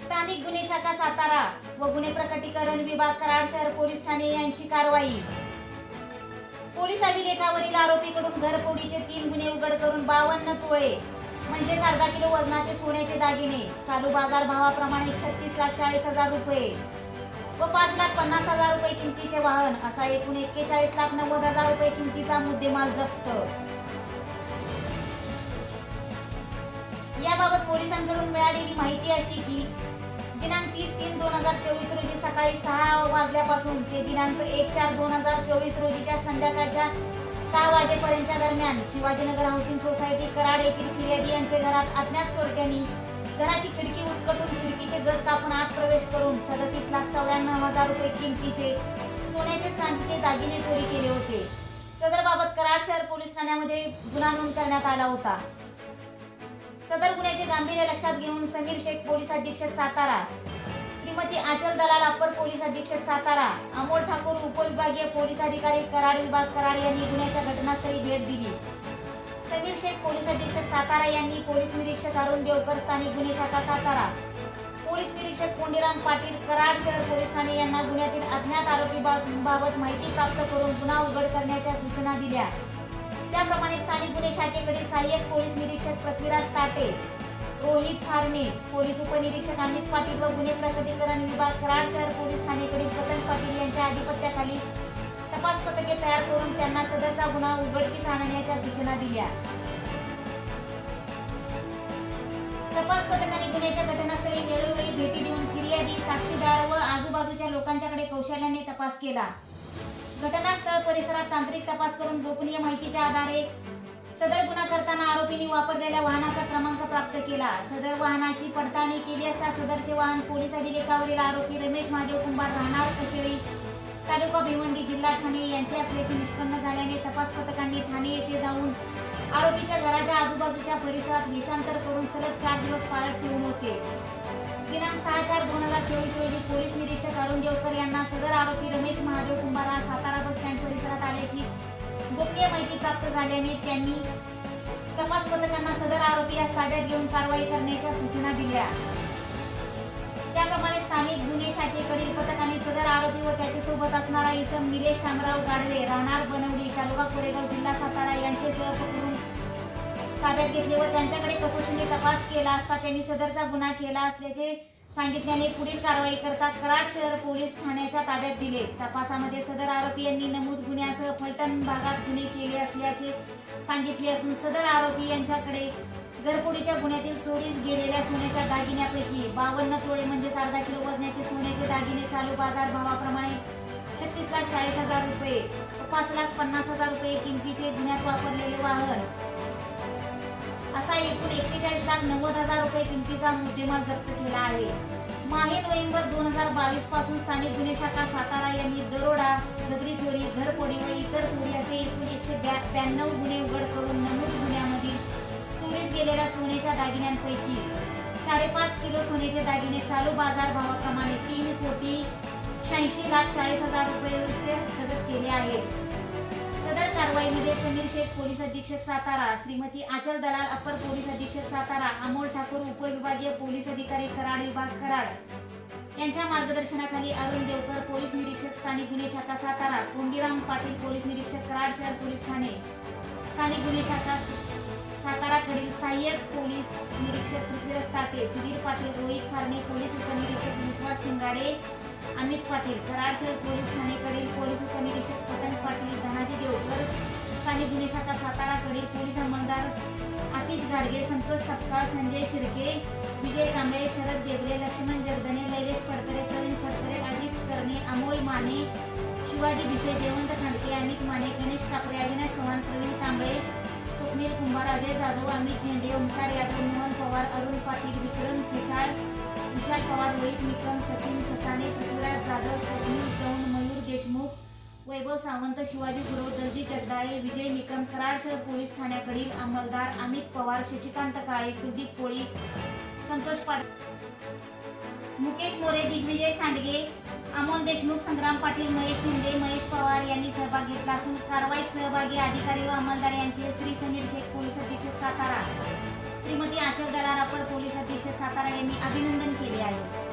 स्थानिक गुन्हे शाखा सातारा व गुन्हे प्रकटीकरण विभाग कराड शहर पोलीस ठाणे यांची कारवाई. पोलीस अभिलेखावरील आरोपीकडून घरफोडीचे तीन गुन्हे उघड करून बावन्न तोळे म्हणजे अर्धा किलो वजनाचे सोन्याचे दागिने चालू बाजार भावाप्रमाणे छत्तीस लाख चाळीस हजार रुपये. व पाच लाख पन्नास हजार रुपये किमतीचे वाहन असा एकूण एक्केचाळीस लाख नव्वद हजार रुपये किमतीचा मुद्देमाल जप्त. याबाबत पोलिसांकडून मिळालेली माहिती अशी की दिनांक तीस तीन दोन हजार चोवीस रोजी सकाळी सहा वाजल्यापासून ते दिनांक एक चार दोन हजार चोवीस रोजीच्या संध्याकाळच्या सहा वाजेपर्यंतच्या दरम्यान शिवाजीनगर हाऊसिंग सोसायटी कराड येथील फिर्यादी यांच्या घरात अज्ञात चोरट्यांनी घराची खिडकी उचकटून खिडकीचे गज कापून आत प्रवेश करून सदतीस लाख चौऱ्याण्णव हजार रुपये किमतीचे सोन्याचे चांदीचे दागिने चोरी केले होते. सदर बाबत कराड शहर पोलीस ठाण्यामध्ये गुन्हा नोंद करण्यात आला होता. सदर गुन्ह्याचे गांभीर्य लक्षात घेऊन समीर शेख पोलीस अधीक्षक सातारा श्रीमती आचल दलाल अप्पर पोलीस अधीक्षक सातारा अमोल ठाकूर उपविभागीय पोलीस अधिकारी कराड विभाग कराड यांनी गुन्ह्याच्या घटनास्थळी भेट दिली. समीर शेख पोलीस अधीक्षक सातारा यांनी पोलीस निरीक्षक अरुण देवकर स्थानिक गुन्हे शाखा सातारा. पोलीस निरीक्षक कोंडीराम पाटील कराड शहर पोलीस ठाणे यांना गुन्ह्यातील अज्ञात आरोपी बाबत माहिती प्राप्त करून गुन्हा उघड करण्याच्या सूचना दिल्या. त्याप्रमाणे स्थानिक गुन्हे शाखेकडील सहाय्यक पोलीस निरीक्षक पृथ्वीराज ताटे रोहित फारणे पोलीस उपनिरीक्षक अमित पाटील व गुन्हे प्रकटीकरण विभाग कराड शहर पोलीस ठाणेकडील पतन पाटील यांच्या अधिपत्याखाली तपास पथके तयार करून त्यांना सदरचा गुन्हा उघडकीस आणण्याच्या सूचना दिल्या. तपास पथकाने गुन्ह्याच्या घटनास्थळी वेळोवेळी भेटी देऊन फिर्यादी साक्षीदार व आजूबाजूच्या लोकांच्याकडे कौशल्याने तपास केला. घटनास्थळ परिसरात तांत्रिक तपास करून गोपनीय माहितीच्या आधारे सदर गुन्हा करताना आरोपींनी वापरलेल्या वाहनाचा क्रमांक प्राप्त केला. सदर वाहनाची पडताळणी केली असता सदरचे वाहन पोलीस अभिलेखावरील आरोपी रमेश महादेव कुंभार राहणार कशेळी तालुका भिवंडी जिल्हा ठाणे यांचे असल्याचे निष्पन्न झाल्याने तपास पथकांनी ठाणे येथे जाऊन आजूबाजूच्या परिसरात विषांतर करून सलग चार दिवस पाळत ठेवून होते. दिनांक सहा चार दोन हजार चोवीस रोजी पोलीस निरीक्षक अरुण देवकर यांना सदर आरोपी रमेश महादेव कुंभार हा सातारा बस स्टँड परिसरात आल्याची गोपनीय माहिती प्राप्त झाल्याने त्यांनी तपास पथकांना सदर आरोपी या ताब्यात घेऊन कारवाई करण्याच्या सूचना दिल्या. त्याप्रमाणे स्थानिक गुन्हे शाखेकडील पथकाने सदर आरोपी व त्याच्यासोबत असणारा इसम निलेश शामराव गाडले राहणार बनवली तालुका कोरेगाव जिल्हा सातारा यांचे ताब्यात घेतले व त्यांच्याकडे कसोशीने तपास केला असता त्यांनी सदरचा गुन्हा केला असल्याचे सांगितल्याने पुढील कारवाई करता कराड शहर पोलीस ठाण्याच्या ताब्यात दिले. तपासामध्ये सदर आरोपी यांनी नमूद गुन्ह्यासह फलटण भागात गुन्हे केले असल्याचे सांगितले असून सदर आरोपी यांच्याकडे घरफोडीच्या गुन्ह्यातील चोरीस गेलेल्या सोन्याच्या दागिन्यापैकी बावन्न तोळे म्हणजेच अर्धा किलो वजनाचे सोन्याचे दागिने चालू बाजार भावाप्रमाणे छत्तीस लाख चाळीस हजार रुपये पाच लाख पन्नास हजार रुपये किमतीचे गुन्ह्यात वापरलेले वाहन असा एकूण एक्केचाळीस लाख नव्वद हजार रुपये किमतीचा मुद्देमाल जप्त केला आहे. माहे नोव्हेंबर दोन हजार बावीसपासून स्थानिक गुन्हे शाखा सातारा यांनी दरोडा दगडी चोरी घरफोडी व इतर चोरी असे एकूण एकशे ब्या- ब्याण्णव गुन्हे उघड करून नमूद गुन्ह्यामधील चोरीत गेलेल्या सोन्याच्या दागिन्यांपैकी साडेपाच किलो सोन्याचे दागिने चालू बाजार भावाप्रमाणे तीन कोटी शहाऐंशी लाख चाळीस हजार रुपये सदर केले आहेत सदर कारवाई कारवाईमध्ये समीर शेख पोलीस अधीक्षक सातारा श्रीमती आचल दलाल अप्पर पोलीस अधीक्षक सातारा अमोल ठाकूर उपविभागीय पोलीस अधिकारी कराड विभाग कराड. यांच्या मार्गदर्शनाखाली अरुण देवकर पोलीस निरीक्षक स्थानिक गुन्हे शाखा सातारा कोंडीराम पाटील पोलीस निरीक्षक कराड शहर पोलीस ठाणे. स्थानिक गुन्हे शाखा साताराकडील सहाय्यक पोलीस निरीक्षक पृथ्वीराज ताटे सुधीर पाटील रोहित फारणे पोलीस उपनिरीक्षक विश्वास शिंगाडे अमित पाटील कराड शहर पोलीस ठाणेकडील पोलीस उपनिरीक्षक पतंग पाटील धनाजी देवकर साताराकडील पोलीस अंमलदार आतिश गाडगे संतोष सपकाळ संजय शिर्के विजय कांबळे शरद देवले लक्ष्मण जगदणे लैलेश फडतरे प्रवीण फडतरे अजित करणे अमोल माने शिवाजी भिसे जयवंत खांडके अमित माने गणेश कापरे अविनाश चव्हाण प्रवीण कांबळे स्वप्नील कुंभार अजय जाधव अमित झेंडे ओंकार यादव मोहन पवार अरुण पाटील विक्रम पिसाळ विशाल पवार रोहित विक्रम सचिन ससाने पृथ्वीराज जाधव स्वप्नील चौन मयूर देशमुख वैभव सावंत शिवाजी गुरु दर्जी जगदाळे विजय निकम कराड शहर पोलीस ठाण्याकडील अंमलदार अमित पवार शशिकांत काळे कुलदीप कोळी संतोष पाटील मुकेश मोरे दिग्विजय सांडगे अमोल देशमुख संग्राम पाटील महेश शिंदे महेश पवार यांनी सहभाग घेतला असून कारवाईत सहभागी अधिकारी व अंमलदार यांचे श्री समीर शेख पोलीस अधीक्षक सातारा श्रीमती आचल दलारापर पोलीस अधीक्षक सातारा यांनी अभिनंदन केले आहे.